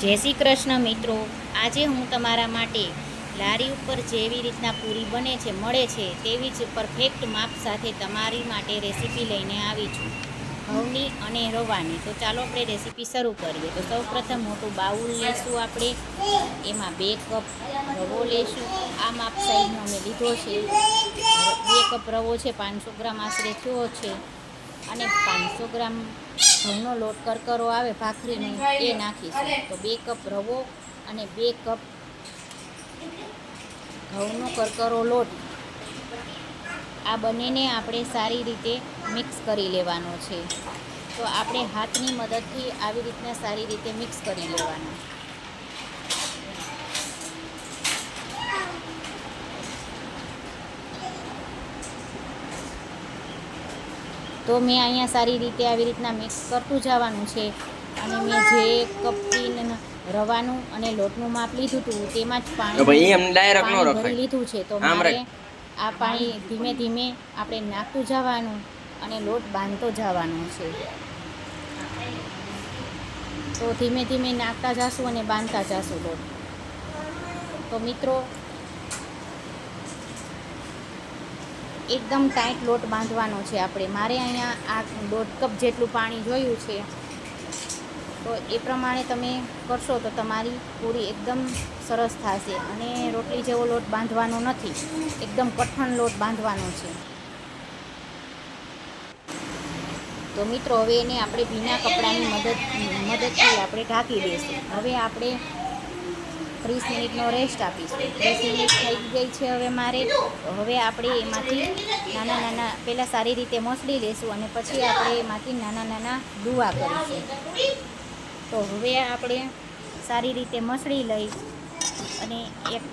જય શ્રી કૃષ્ણ મિત્રો. આજે હું તમારા માટે લારી ઉપર જેવી રીતના પૂરી બને છે, મળે છે, તેવી જ પરફેક્ટ માપ સાથે તમારી માટે રેસીપી લઈને આવી છું. ઘઉંની અને રવાની. તો ચાલો આપણે રેસીપી શરૂ કરીએ. તો સૌપ્રથમ મોટું બાઉલ લેશું આપણે. એમાં બે કપ રવો લેશું. આ માપ સાઈઝનો અમે લીધો છે. બે કપ રવો છે, પાંચસો ગ્રામ આશરે થયો છે. અને પાંચસો ગ્રામ ઘઉંનો લોટ કરકરો આવે ભાખરીનો એ નાખીશું તો બે કપ રવો અને બે કપ ઘઉંનો કરકરો લોટ. આ બંનેને આપણે સારી રીતે મિક્સ કરી લેવાનો છે. તો આપણે હાથની મદદથી આવી રીતના સારી રીતે મિક્સ કરી લેવાનું. તો મેં અહીંયા સારી રીતે આવી રીતના મિક્સ કરતું જવાનું છે. અને મેં જે કપથી રવાનું અને લોટનું માપ લીધું હતું તેમાં જ પાણી ભરી લીધું છે. તો મારે આ પાણી ધીમે ધીમે આપણે નાખતું જવાનું અને લોટ બાંધતો જવાનો છે. તો ધીમે ધીમે નાખતા જશું અને બાંધતા જશું લોટ. તો મિત્રો એકદમ ટાઈટ લોટ બાંધવાનો છે આપણે. મારે અહીંયા આ દોઢ કપ જેટલું પાણી જોયું છે. તો એ પ્રમાણે તમે કરશો તો તમારી પૂરી એકદમ સરસ થશે. અને રોટલી જેવો લોટ બાંધવાનો નથી, એકદમ કઠણ લોટ બાંધવાનો છે. તો મિત્રો, હવે એને આપણે ભીના કપડાની મદદ મદદથી આપણે ઢાંકી દઈશું. હવે આપણે ત્રીસ મિનિટનો રેસ્ટ આપીશું. ત્રીસ મિનિટ થઈ ગઈ છે હવે મારે. હવે આપણે એમાંથી નાના નાના પહેલાં સારી રીતે મસળી લેશું અને પછી આપણે એમાંથી નાના નાના ડુવા કરીશું. તો હવે આપણે સારી રીતે મસળી લઈ અને એક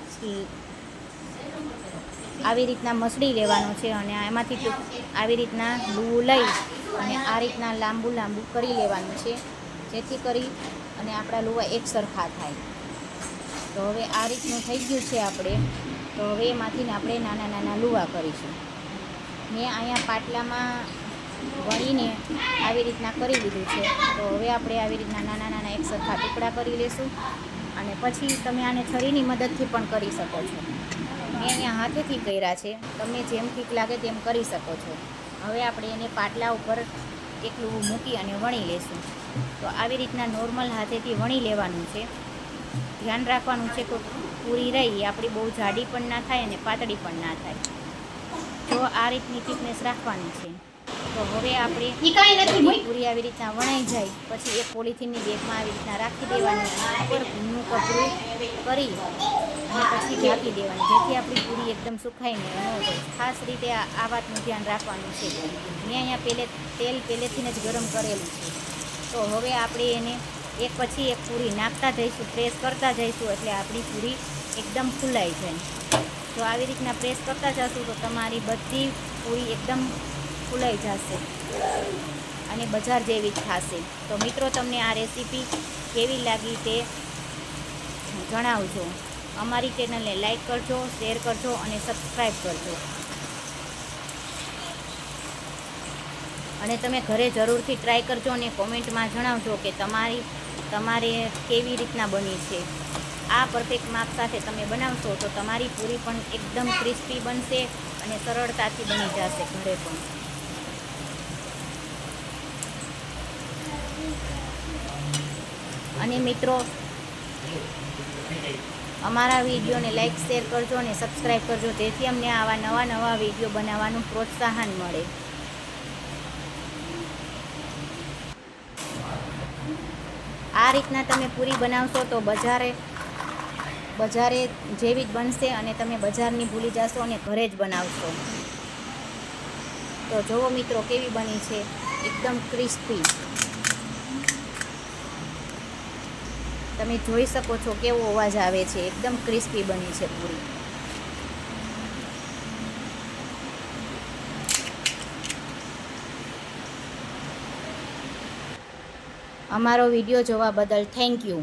આવી રીતના મસળી લેવાનો છે અને એમાંથી આવી રીતના ડૂવું લઈ અને આ રીતના લાંબુ લાંબુ કરી લેવાનું છે. જેથી કરી અને આપણા લુવા એક સરખા થાય. તો હવે આ રીતનું થઈ ગયું છે આપણે. તો હવે એમાંથીને આપણે નાના નાના લુવા કરીશું. મેં અહીંયા પાટલામાં વણીને આવી રીતના કરી લીધું છે. તો હવે આપણે આવી રીતના નાના નાના એક સરખા ટુકડા કરી લેશું અને પછી તમે આને છરીની મદદથી પણ કરી શકો છો. મેં અહીંયા હાથેથી કર્યા છે. તમને જેમ ઠીક લાગે તેમ કરી શકો છો. હવે આપણે એને પાટલા ઉપર એકલું મૂકી અને વણી લેશું. તો આવી રીતના નોર્મલ હાથેથી વણી લેવાનું છે. ધ્યાન રાખવાનું છે કે પૂરી રહી આપણી બહુ જાડી પણ ના થાય અને પાતળી પણ ના થાય. તો આ રીતની થિકનેસ રાખવાની છે. તો હવે આપણે પૂરી આવી રીતના વણાઈ જાય પછી એ પોલિથીનની બેગમાં આવી રીતના રાખી દેવાની ઉપર ભીનું કપડું કરી અને પછી ઢાંકી દેવાની જેથી આપણી પૂરી એકદમ સુખાઈને ન હોય ખાસ રીતે આ આ વાતનું ધ્યાન રાખવાનું છે. મેં અહીંયા પહેલે તેલ પહેલેથી જ ગરમ કરેલું છે. તો હવે આપણે એને એક પછી એક પૂરી નાખતા જઈશું પ્રેસ કરતા જઈશું એટલે આપણી પૂરી એકદમ ફૂલાઈ જાય. તો આવી રીતના પ્રેસ કરતા જશું તો તમારી બધી પૂરી એકદમ ફૂલાઈ જશે અને બજાર જેવી જ થશે. તો મિત્રો, તમને આ રેસીપી કેવી લાગી તે જણાવજો. અમારી ચેનલને લાઈક કરજો શેર કરજો અને સબસ્ક્રાઈબ કરજો. અને તમે ઘરે જરૂરથી ટ્રાય કરજો અને કોમેન્ટમાં જણાવજો કે તમારી, તમારે કેવી રીતના બની છે. આ પરફેક્ટ માપ સાથે તમે બનાવશો તો તમારી પૂરી પણ એકદમ ક્રિસ્પી બનશે અને સરળતાથી બની જશે ઘરે પણ. અને મિત્રો, અમારા વિડીયોને લાઈક શેર કરજો અને સબસ્ક્રાઈબ કરજો જેથી અમને આવા નવા નવા વીડિયો બનાવવાનું પ્રોત્સાહન મળે. આ રીતના તમે પૂરી બનાવશો તો બજારે બજારે જેવી જ બનશે અને તમે બજારની ભૂલી જશો અને ઘરે જ બનાવશો. તો જુઓ મિત્રો કેવી બની છે. એકદમ ક્રિસ્પી. તમે જોઈ શકો છો કેવો અવાજ આવે છે. એકદમ ક્રિસ્પી બની છે પૂરી. અમારો વીડિયો જોવા બદલ થેન્ક યુ